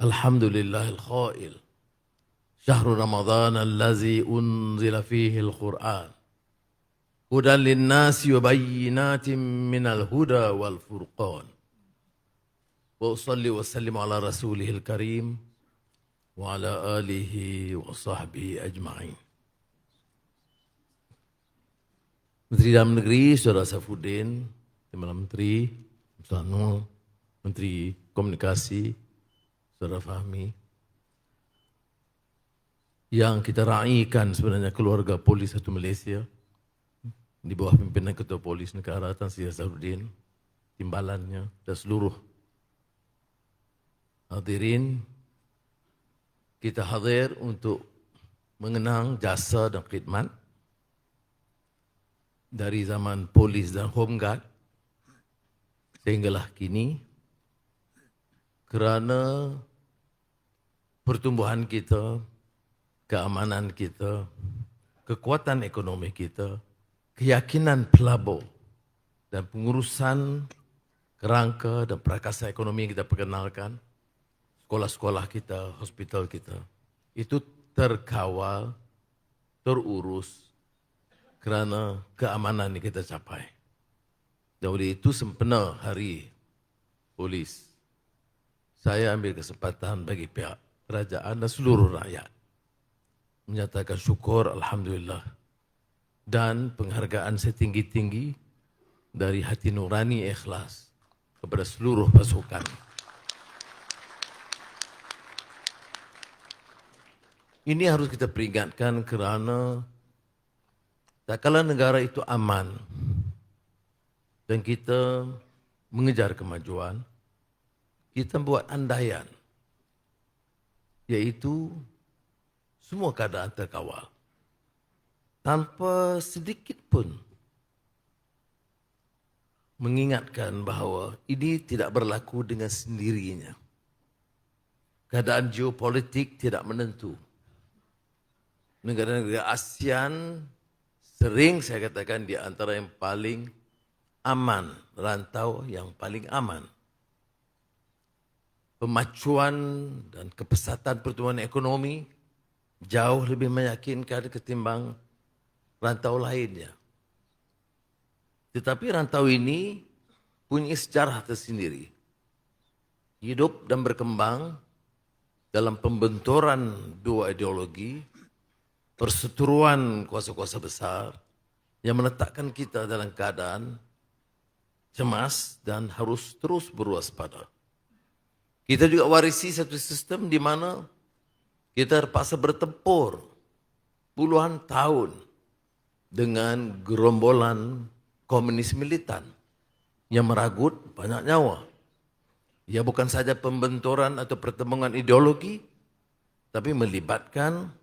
الحمد لله الخائل. شهر رمضان الذي أنزل فيه القرآن. هدى للناس وبينات من الهدى والفرقان. وأصلي وسلم على رسوله الكريم وعلى آله وصحبه أجمعين. Menteri Dalam Negeri, Saudara Timbalan Menteri, Nur, Menteri Komunikasi, Saudara Fahmi, yang kita raikan sebenarnya keluarga polis satu Malaysia di bawah pimpinan Ketua Polis Negara Tan Sri Zahruddin, timbalannya dan seluruh hadirin kita hadir untuk mengenang jasa dan khidmat dari zaman polis dan home guard. Sehinggalah kini kerana pertumbuhan kita, keamanan kita, kekuatan ekonomi kita, keyakinan pelabur dan pengurusan kerangka dan prakasa ekonomi yang kita perkenalkan, sekolah-sekolah kita, hospital kita, itu terkawal, terurus, kerana keamanan ini kita capai. Dan oleh itu sempena hari polis, saya ambil kesempatan bagi pihak kerajaan dan seluruh rakyat menyatakan syukur Alhamdulillah dan penghargaan setinggi-tinggi dari hati nurani ikhlas kepada seluruh pasukan. Ini harus kita peringatkan kerana tak kala negara itu aman dan kita mengejar kemajuan, kita buat andaian iaitu semua keadaan terkawal tanpa sedikit pun mengingatkan bahawa ini tidak berlaku dengan sendirinya. Keadaan geopolitik tidak menentu. Negara-negara ASEAN sering saya katakan di antara yang paling aman, rantau yang paling aman. Pemacuan dan kepesatan pertumbuhan ekonomi jauh lebih meyakinkan ketimbang rantau lainnya. Tetapi rantau ini punya sejarah tersendiri. Hidup dan berkembang dalam pembenturan dua ideologi perseteruan kuasa-kuasa besar yang meletakkan kita dalam keadaan cemas dan harus terus berwaspada. Kita juga warisi satu sistem di mana kita terpaksa bertempur puluhan tahun dengan gerombolan komunis militan yang meragut banyak nyawa. Ya bukan saja pembenturan atau pertemuan ideologi, tapi melibatkan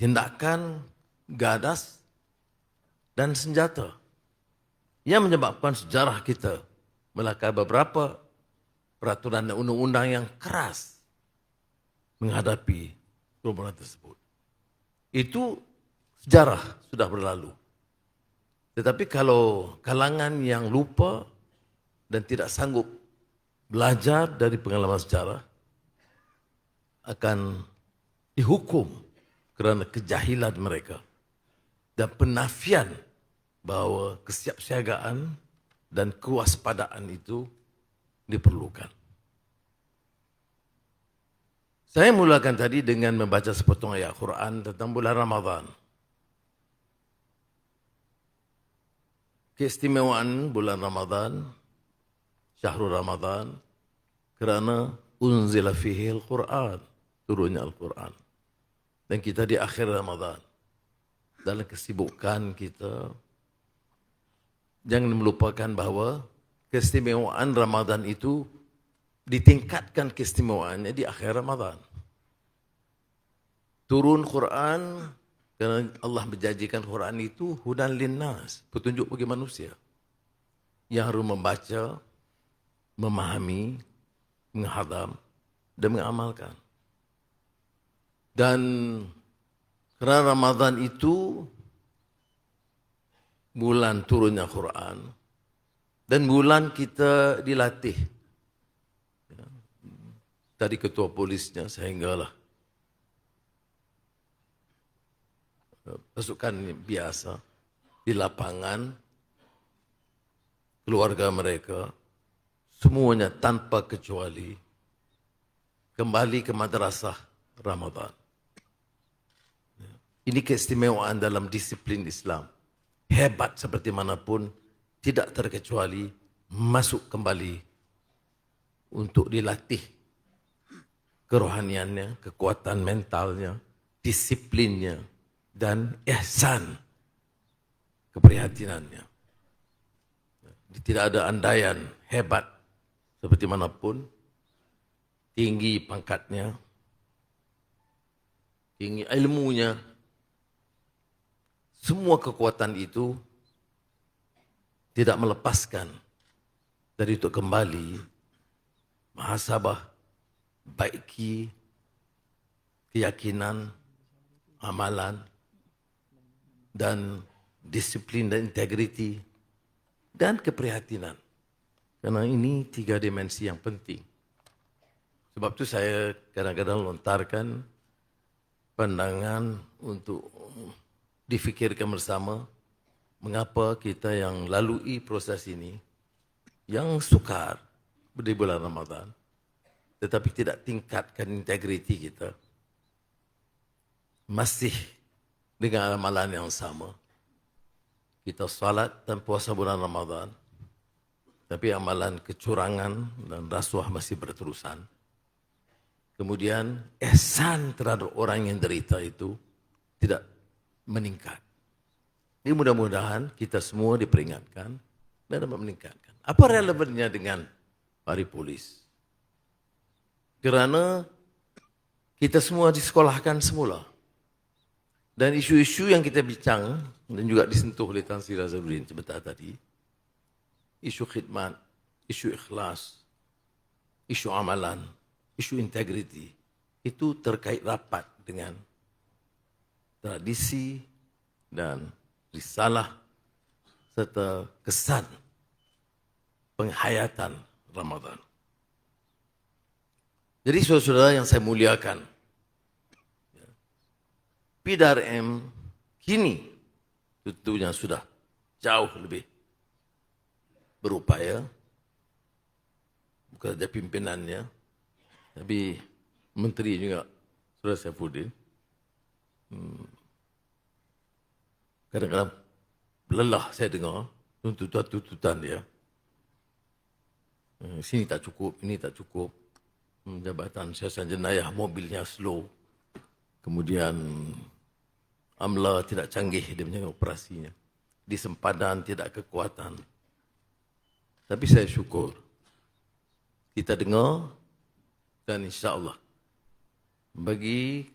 tindakan gadas dan senjata yang menyebabkan sejarah kita melakukan beberapa peraturan dan undang-undang yang keras menghadapi perumunan tersebut. Itu sejarah sudah berlalu. Tetapi kalau kalangan yang lupa dan tidak sanggup belajar dari pengalaman sejarah akan dihukum kerana kejahilan mereka dan penafian bahawa kesiapsiagaan dan kewaspadaan itu diperlukan. Saya mulakan tadi dengan membaca sepotong ayat Quran tentang bulan Ramadhan. Keistimewaan bulan Ramadhan, Syahrul Ramadhan, kerana unzila fihi al-Quran, turunnya Al-Quran dan kita di akhir Ramadan dalam kesibukan kita jangan melupakan bahawa keistimewaan Ramadan itu ditingkatkan keistimewaannya di akhir Ramadan. Turun Quran kerana Allah menjanjikan Quran itu hudan linnas, petunjuk bagi manusia yang harus membaca, memahami, menghadam dan mengamalkan. Dan kerana Ramadan itu bulan turunnya Quran dan bulan kita dilatih. dari ketua polisnya sehinggalah eh, pasukan biasa di lapangan keluarga mereka semuanya tanpa kecuali kembali ke madrasah Ramadan. Ini keistimewaan dalam disiplin Islam. Hebat seperti manapun, tidak terkecuali masuk kembali untuk dilatih kerohaniannya, kekuatan mentalnya, disiplinnya, dan ihsan keprihatinannya. Tidak ada andaian hebat seperti manapun, tinggi pangkatnya, tinggi ilmunya, semua kekuatan itu tidak melepaskan dari itu kembali mahasabah, baiki, keyakinan, amalan, dan disiplin dan integriti, dan keprihatinan. Karena ini tiga dimensi yang penting. Sebab itu saya kadang-kadang lontarkan pandangan untuk difikirkan bersama mengapa kita yang lalui proses ini yang sukar di bulan Ramadan tetapi tidak tingkatkan integriti kita masih dengan amalan yang sama kita salat dan puasa bulan Ramadan tapi amalan kecurangan dan rasuah masih berterusan kemudian ehsan terhadap orang yang derita itu tidak meningkat. Ini mudah-mudahan kita semua diperingatkan dan dapat meningkatkan. Apa relevannya dengan hari polis? Kerana kita semua disekolahkan semula. Dan isu-isu yang kita bincang dan juga disentuh oleh Tan Sri Razabudin sebentar tadi, isu khidmat, isu ikhlas, isu amalan, isu integriti, itu terkait rapat dengan tradisi dan risalah serta kesan penghayatan Ramadan. Jadi saudara-saudara yang saya muliakan, PDRM kini tentunya sudah jauh lebih berupaya, bukan saja pimpinannya, tapi menteri juga, Saudara Saifuddin, Hmm. Kadang-kadang lelah saya dengar tuntutan-tuntutan dia. Hmm, sini tak cukup, ini tak cukup. Hmm, jabatan siasat jenayah mobilnya slow. Kemudian AMLA tidak canggih dia punya operasinya. Di sempadan tidak kekuatan. Tapi saya syukur. Kita dengar dan insya Allah bagi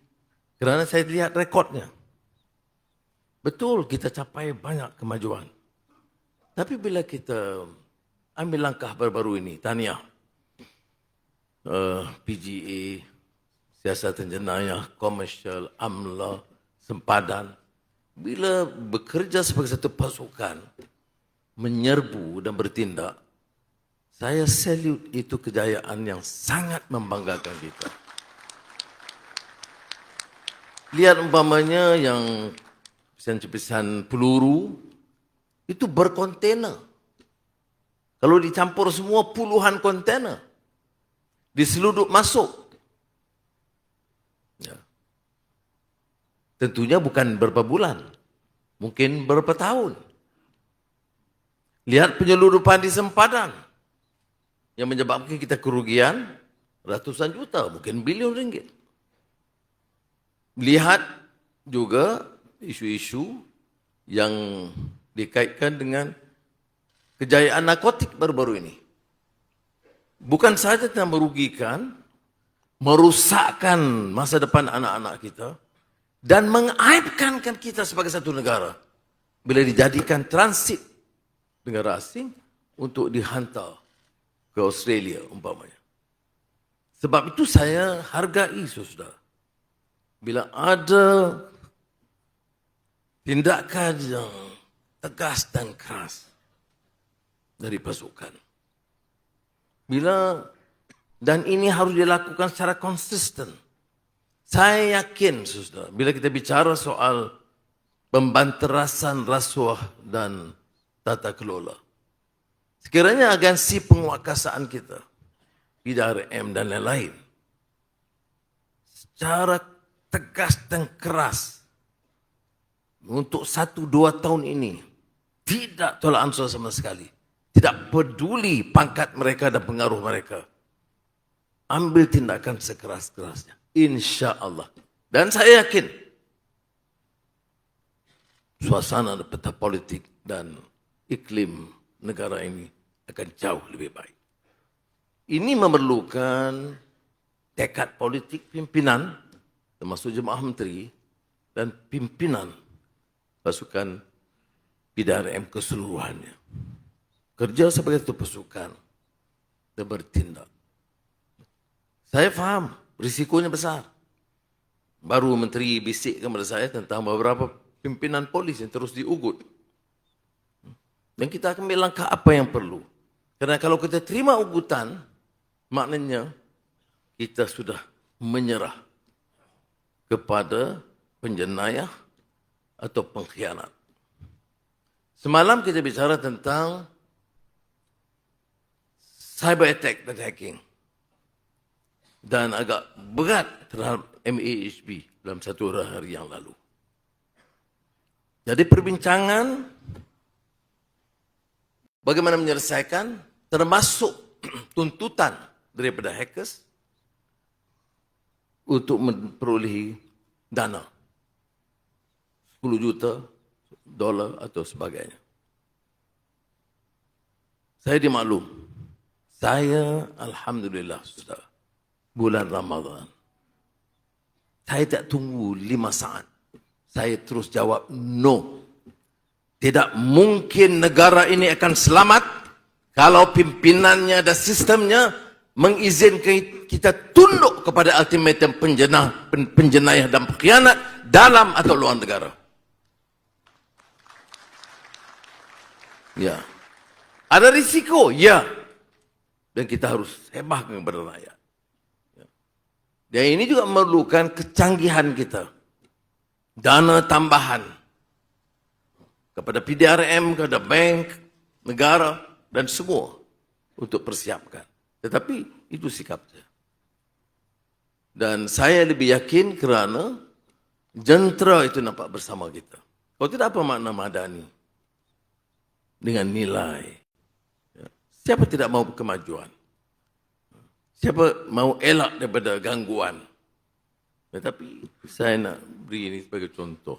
kerana saya lihat rekodnya. Betul kita capai banyak kemajuan. Tapi bila kita ambil langkah baru-baru ini, tania, uh, PGA, siasatan jenayah, komersial, AMLA, sempadan, bila bekerja sebagai satu pasukan, menyerbu dan bertindak, saya salute itu kejayaan yang sangat membanggakan kita. Lihat umpamanya yang pesan-pesan peluru itu berkontena. Kalau dicampur semua puluhan kontena. Diseluduk masuk. Ya. Tentunya bukan berapa bulan. Mungkin berapa tahun. Lihat penyeludupan di sempadan. Yang menyebabkan kita kerugian ratusan juta, mungkin bilion ringgit lihat juga isu-isu yang dikaitkan dengan kejayaan narkotik baru-baru ini. Bukan saja tentang merugikan, merusakkan masa depan anak-anak kita dan mengaibkan kita sebagai satu negara bila dijadikan transit negara asing untuk dihantar ke Australia umpamanya. Sebab itu saya hargai saudara bila ada tindakan yang tegas dan keras dari pasukan. Bila Dan ini harus dilakukan secara konsisten. Saya yakin, saudara, bila kita bicara soal pembanterasan rasuah dan tata kelola. Sekiranya agensi penguatkuasaan kita, PDRM dan lain-lain, secara tegas dan keras untuk satu dua tahun ini tidak tolak ansur sama sekali. Tidak peduli pangkat mereka dan pengaruh mereka. Ambil tindakan sekeras-kerasnya. Insya Allah. Dan saya yakin suasana peta politik dan iklim negara ini akan jauh lebih baik. Ini memerlukan tekad politik pimpinan termasuk jemaah menteri dan pimpinan pasukan PDRM keseluruhannya. Kerja sebagai itu pasukan dan bertindak. Saya faham risikonya besar. Baru menteri bisik kepada saya tentang beberapa pimpinan polis yang terus diugut. Dan kita akan ambil langkah apa yang perlu. Karena kalau kita terima ugutan, maknanya kita sudah menyerah kepada penjenayah atau pengkhianat. Semalam kita bicara tentang cyber attack dan hacking dan agak berat terhadap MAHB dalam satu hari yang lalu. Jadi perbincangan bagaimana menyelesaikan termasuk tuntutan daripada hackers untuk memperolehi dana 10 juta dolar atau sebagainya. Saya dimaklum. Saya Alhamdulillah sudah bulan Ramadhan. Saya tak tunggu lima saat. Saya terus jawab, no. Tidak mungkin negara ini akan selamat kalau pimpinannya dan sistemnya mengizinkan kita tunduk kepada ultimatum penjenayah dan pengkhianat dalam atau luar negara. Ya. Ada risiko? Ya. Dan kita harus hebahkan kepada rakyat. Dan ini juga memerlukan kecanggihan kita. Dana tambahan. Kepada PDRM, kepada bank, negara dan semua. Untuk persiapkan. Tetapi itu sikapnya. Dan saya lebih yakin kerana jentera itu nampak bersama kita. Kalau tidak apa makna madani? Dengan nilai. Siapa tidak mau kemajuan? Siapa mau elak daripada gangguan? Tetapi saya nak beri ini sebagai contoh.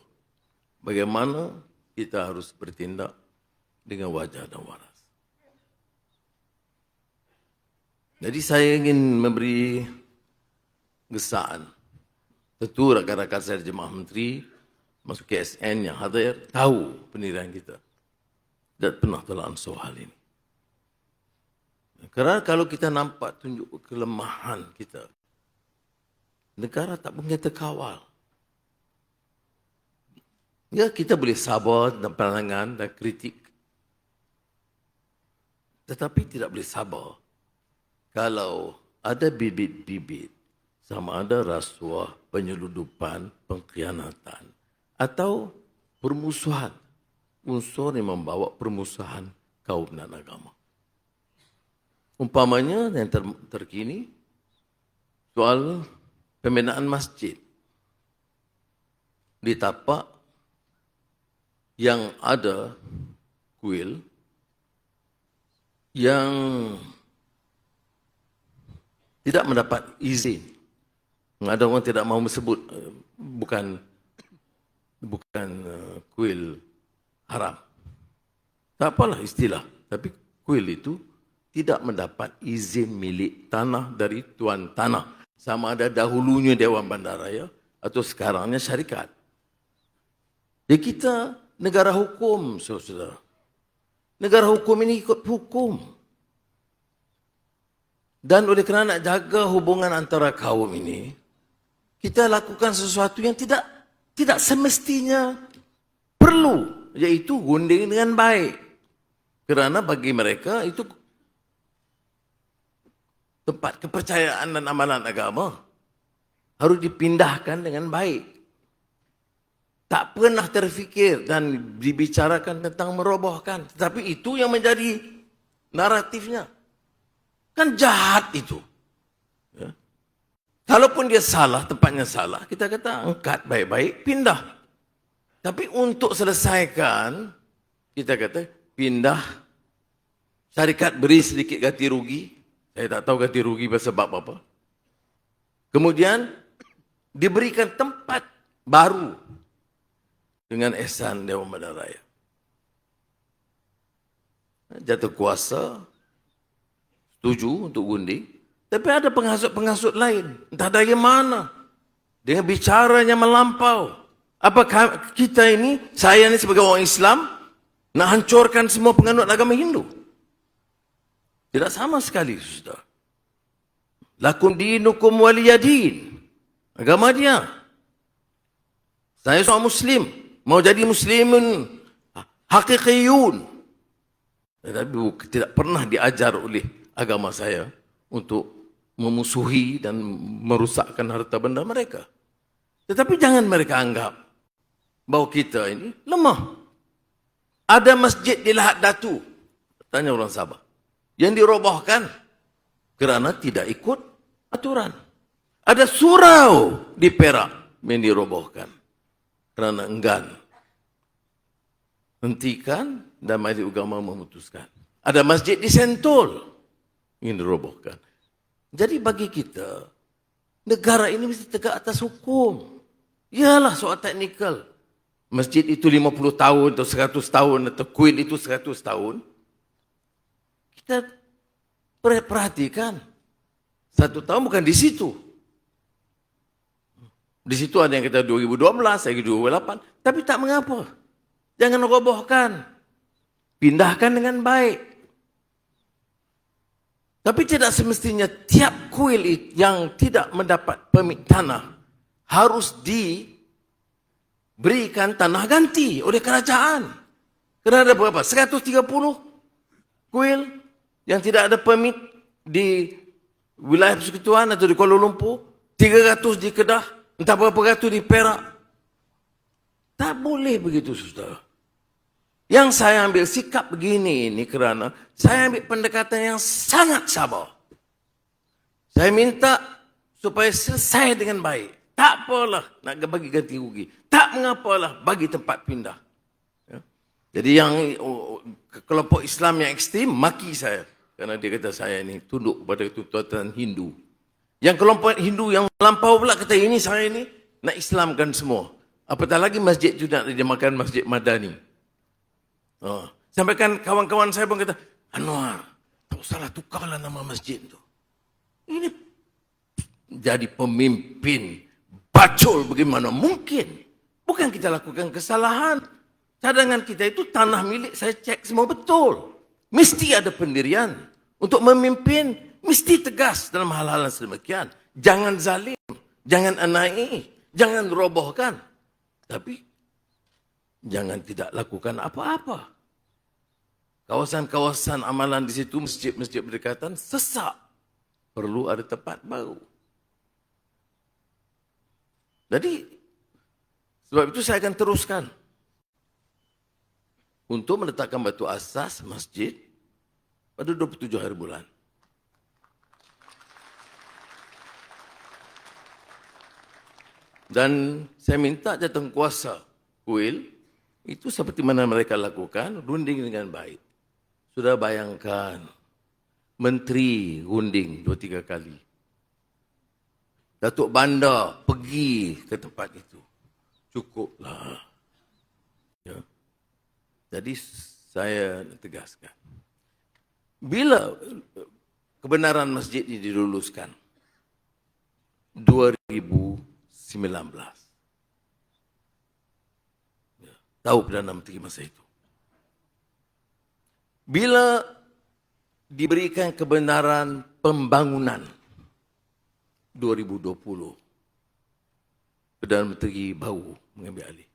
Bagaimana kita harus bertindak dengan wajah dan waras. Jadi saya ingin memberi gesaan. Tentu rakan-rakan saya jemaah menteri masuk KSN yang hadir tahu penilaian kita. Dan pernah ansur hal ini. Kerana kalau kita nampak tunjuk kelemahan kita, negara tak mungkin terkawal. Ya, kita boleh sabar dan pandangan dan kritik. Tetapi tidak boleh sabar kalau ada bibit-bibit sama ada rasuah, penyeludupan, pengkhianatan atau permusuhan. Unsur yang membawa permusuhan kaum dan agama. Umpamanya yang ter, terkini soal pembinaan masjid di tapak yang ada kuil yang tidak mendapat izin. Ada orang tidak mahu sebut eh, bukan bukan eh, kuil haram. Tak apalah istilah, tapi kuil itu tidak mendapat izin milik tanah dari tuan tanah. Sama ada dahulunya Dewan Bandaraya atau sekarangnya syarikat. Jadi kita negara hukum, saudara. Negara hukum ini ikut hukum. Dan oleh kerana nak jaga hubungan antara kaum ini, kita lakukan sesuatu yang tidak tidak semestinya perlu, iaitu gunding dengan baik. Kerana bagi mereka itu tempat kepercayaan dan amalan agama harus dipindahkan dengan baik. Tak pernah terfikir dan dibicarakan tentang merobohkan. Tetapi itu yang menjadi naratifnya. Kan jahat itu. Ya. Kalaupun dia salah, tempatnya salah, kita kata angkat baik-baik, pindah. Tapi untuk selesaikan, kita kata pindah, syarikat beri sedikit ganti rugi. Saya tak tahu ganti rugi sebab apa. Kemudian diberikan tempat baru dengan ihsan Dewan Badan Raya. Jatuh kuasa, setuju untuk gundi. Tapi ada penghasut-penghasut lain. Entah dari mana. Dengan bicaranya melampau. Apa kita ini, saya ini sebagai orang Islam, nak hancurkan semua penganut agama Hindu? Tidak sama sekali, sudah. Lakum dinukum waliyadin. Agama dia. Saya seorang Muslim mau jadi muslimun hakikiyun. Tetapi tidak pernah diajar oleh agama saya untuk memusuhi dan merusakkan harta benda mereka. Tetapi jangan mereka anggap bahawa kita ini lemah. Ada masjid di Lahad Datu. Tanya orang Sabah. Yang dirobohkan kerana tidak ikut aturan. Ada surau di Perak yang dirobohkan kerana enggan. Hentikan dan majlis agama memutuskan. Ada masjid di Sentul yang dirobohkan. Jadi bagi kita, negara ini mesti tegak atas hukum. Yalah soal teknikal. Masjid itu 50 tahun atau 100 tahun atau kuil itu 100 tahun. Kita perhatikan. Satu tahun bukan di situ. Di situ ada yang kata 2012, lagi 2008. Tapi tak mengapa. Jangan robohkan. Pindahkan dengan baik. Tapi tidak semestinya tiap kuil yang tidak mendapat permit tanah harus diberikan tanah ganti oleh kerajaan. Kerana ada berapa? 130 kuil yang tidak ada permit di wilayah persekutuan atau di Kuala Lumpur. 300 di Kedah. Entah berapa ratus di Perak. Tak boleh begitu, saudara. Yang saya ambil sikap begini ini kerana saya ambil pendekatan yang sangat sabar. Saya minta supaya selesai dengan baik. Tak apalah nak bagi ganti rugi. Tak mengapalah bagi tempat pindah. Ya. Jadi yang oh, kelompok Islam yang ekstrim maki saya. Kerana dia kata saya ini tunduk kepada tuntutan Hindu. Yang kelompok Hindu yang melampau pula kata ini saya ini nak Islamkan semua. Apatah lagi masjid itu nak dinamakan Masjid Madani. Oh. Sampaikan kawan-kawan saya pun kata, Anwar, tak usahlah tukarlah nama masjid itu. Ini jadi pemimpin bacol bagaimana mungkin. Bukan kita lakukan kesalahan. Cadangan kita itu tanah milik saya cek semua betul. Mesti ada pendirian. Untuk memimpin Mesti tegas dalam hal-hal yang sedemikian. Jangan zalim. Jangan anai. Jangan robohkan. Tapi jangan tidak lakukan apa-apa. Kawasan-kawasan amalan di situ, masjid-masjid berdekatan, sesak. Perlu ada tempat baru. Jadi, sebab itu saya akan teruskan. Untuk meletakkan batu asas masjid pada 27 hari bulan. Dan saya minta jatuh kuasa kuil, itu seperti mana mereka lakukan, runding dengan baik. Sudah bayangkan, menteri runding dua tiga kali. Datuk Banda pergi ke tempat itu. Cukuplah. Ya. Jadi saya tegaskan. Bila kebenaran masjid ini diluluskan? 2000 Ya, tahu Perdana Menteri masa itu. Bila diberikan kebenaran pembangunan 2020, Perdana Menteri baru mengambil alih.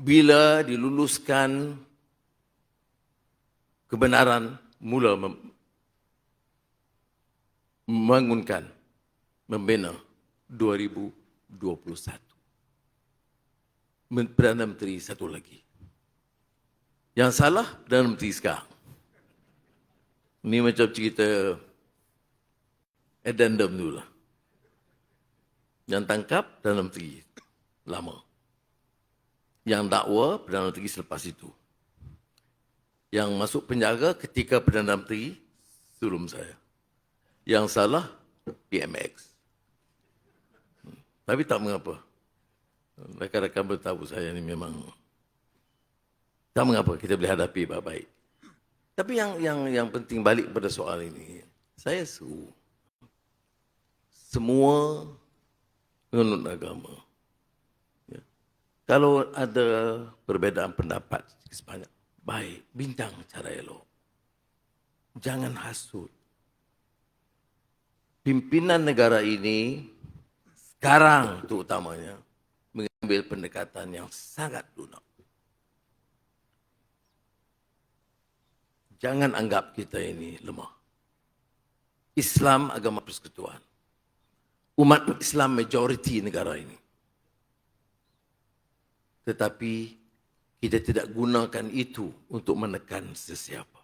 Bila diluluskan kebenaran mula membangunkan, membina 2021. Men- Perdana Menteri satu lagi. Yang salah Perdana Menteri sekarang. Ini macam cerita addendum dulu lah. Yang tangkap Perdana Menteri lama. Yang dakwa Perdana Menteri selepas itu. Yang masuk penjara ketika Perdana Menteri sebelum saya. Yang salah PMX. Hmm. Tapi tak mengapa. Rakan-rakan bertahu saya ni memang tak mengapa kita boleh hadapi baik-baik. Tapi yang yang yang penting balik pada soal ini, saya seru semua penganut agama. Ya. Kalau ada perbezaan pendapat sebanyak, baik, bincang cara elok. Jangan hasut. Pimpinan negara ini sekarang terutamanya mengambil pendekatan yang sangat lunak. Jangan anggap kita ini lemah. Islam agama persekutuan. Umat Islam majoriti negara ini. Tetapi kita tidak gunakan itu untuk menekan sesiapa.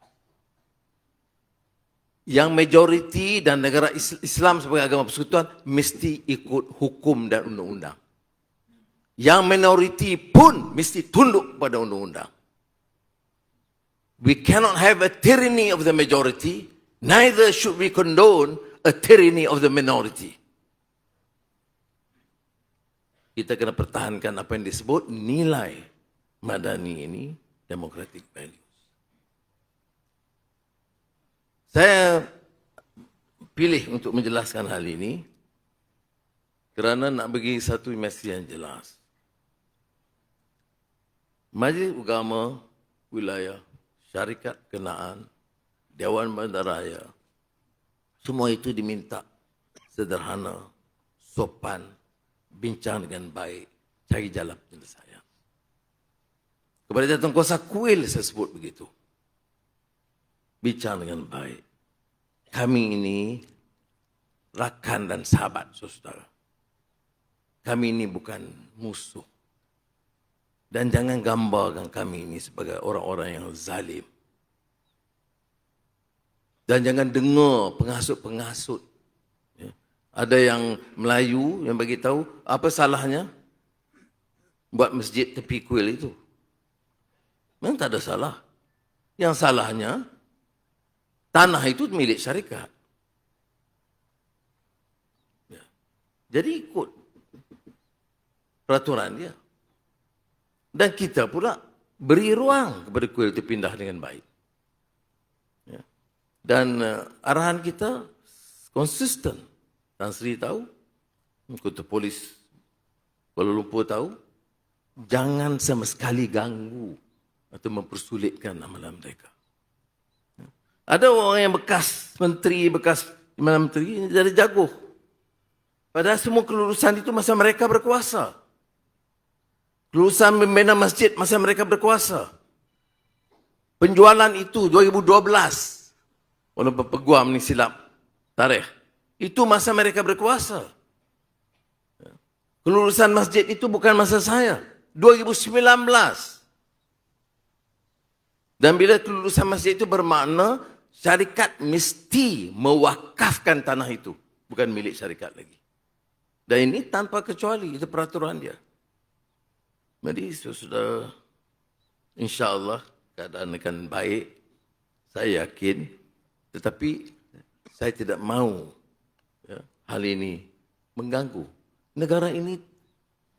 Yang majoriti dan negara Islam sebagai agama persekutuan mesti ikut hukum dan undang-undang. Yang minoriti pun mesti tunduk pada undang-undang. We cannot have a tyranny of the majority, neither should we condone a tyranny of the minority. Kita kena pertahankan apa yang disebut nilai madani ini, democratic values. Saya pilih untuk menjelaskan hal ini kerana nak bagi satu mesej yang jelas. Majlis Agama Wilayah syarikat kenaan, Dewan Bandaraya, semua itu diminta sederhana, sopan, bincang dengan baik, cari jalan penyelesaian. Kepada Datuk Kuasa Kuil saya sebut begitu. Bincang dengan baik. Kami ini rakan dan sahabat, saudara. Kami ini bukan musuh. Dan jangan gambarkan kami ini sebagai orang-orang yang zalim. Dan jangan dengar pengasut-pengasut. Ada yang Melayu yang bagi tahu apa salahnya buat masjid tepi kuil itu. Memang tak ada salah. Yang salahnya tanah itu milik syarikat. Ya. Jadi ikut peraturan dia. Dan kita pula beri ruang kepada kuil itu pindah dengan baik. Ya. Dan uh, arahan kita konsisten. Tan Sri tahu, Kota Polis Kuala Lumpur tahu, jangan sama sekali ganggu atau mempersulitkan amalan mereka. Ada orang yang bekas menteri, bekas mana menteri, jadi jago. Padahal semua kelulusan itu masa mereka berkuasa. Kelulusan membina masjid masa mereka berkuasa. Penjualan itu 2012. Walaupun peguam ni silap tarikh. Itu masa mereka berkuasa. Kelulusan masjid itu bukan masa saya. 2019. Dan bila kelulusan masjid itu bermakna syarikat mesti mewakafkan tanah itu. Bukan milik syarikat lagi. Dan ini tanpa kecuali. Itu peraturan dia. Jadi sudah insya Allah keadaan akan baik. Saya yakin. Tetapi saya tidak ya, hal ini mengganggu. Negara ini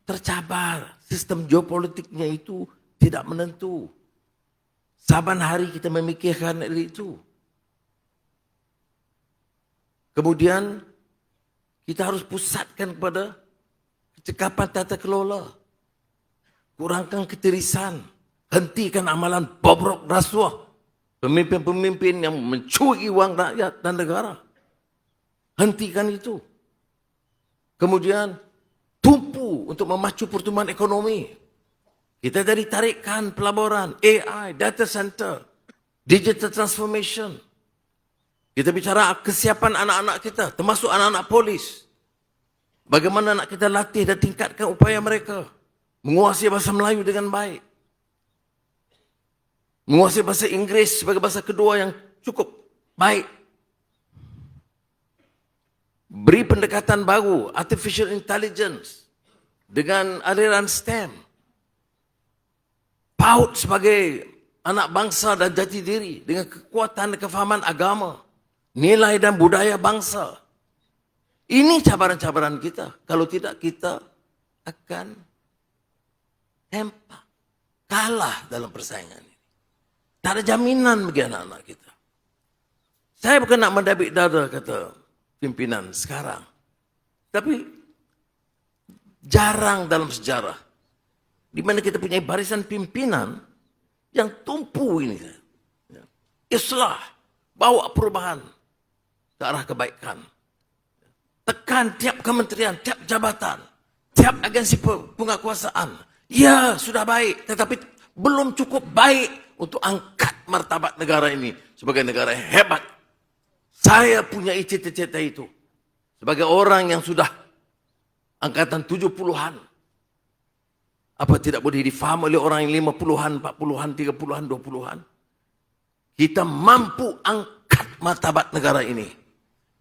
tercabar. Sistem geopolitiknya itu tidak menentu. Saban hari kita memikirkan itu. Kemudian kita harus pusatkan kepada kecekapan tata kelola kurangkan ketirisan, hentikan amalan bobrok rasuah, pemimpin-pemimpin yang mencuri uang rakyat dan negara. Hentikan itu. Kemudian tumpu untuk memacu pertumbuhan ekonomi. Kita dari tarikan pelaburan, AI, data center, digital transformation. Kita bicara kesiapan anak-anak kita, termasuk anak-anak polis. Bagaimana nak kita latih dan tingkatkan upaya mereka. Menguasai bahasa Melayu dengan baik. Menguasai bahasa Inggeris sebagai bahasa kedua yang cukup baik. Beri pendekatan baru, artificial intelligence dengan aliran STEM. Paut sebagai anak bangsa dan jati diri dengan kekuatan dan kefahaman agama, nilai dan budaya bangsa. Ini cabaran-cabaran kita. Kalau tidak kita akan tempak, kalah dalam persaingan ini. Tak ada jaminan bagi anak-anak kita. Saya bukan nak mendabik dada kata pimpinan sekarang. Tapi jarang dalam sejarah di mana kita punya barisan pimpinan yang tumpu ini. Islah, bawa perubahan ke arah kebaikan tekan tiap kementerian, tiap jabatan, tiap agensi pengakuasaan. Ya, sudah baik, tetapi belum cukup baik untuk angkat martabat negara ini sebagai negara yang hebat. Saya punya cita-cita itu. Sebagai orang yang sudah angkatan tujuh puluhan. Apa tidak boleh difaham oleh orang yang lima puluhan, empat puluhan, tiga puluhan, dua puluhan. Kita mampu angkat martabat negara ini.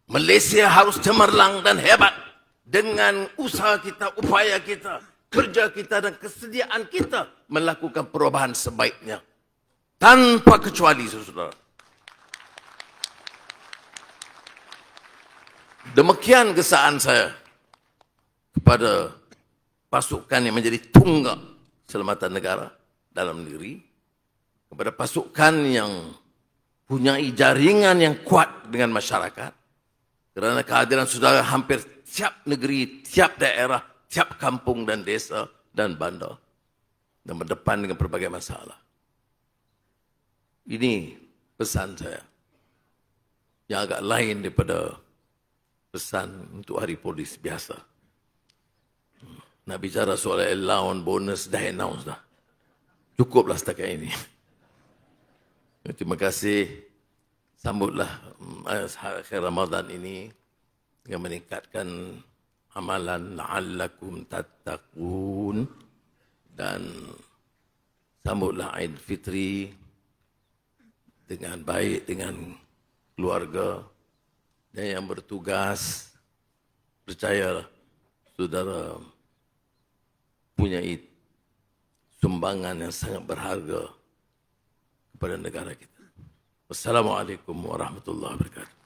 Malaysia harus cemerlang dan hebat dengan usaha kita, upaya kita, kerja kita dan kesediaan kita melakukan perubahan sebaiknya. Tanpa kecuali, saudara. Demikian kesaan saya kepada pasukan yang menjadi tunggak selamatan negara dalam negeri, kepada pasukan yang punya jaringan yang kuat dengan masyarakat, kerana kehadiran saudara hampir tiap negeri, tiap daerah, tiap kampung dan desa dan bandar. Dan berdepan dengan berbagai masalah. Ini pesan saya. Yang agak lain daripada pesan untuk hari polis biasa. Nak bicara soal allowance, bonus, dah announce dah. Cukuplah setakat ini. Terima kasih sambutlah mm, akhir Ramadan ini dengan meningkatkan amalan la'allakum tattaqun dan sambutlah Aid Fitri dengan baik dengan keluarga dan yang bertugas percaya saudara punya sumbangan yang sangat berharga kepada negara kita. Wassalamualaikum warahmatullahi wabarakatuh.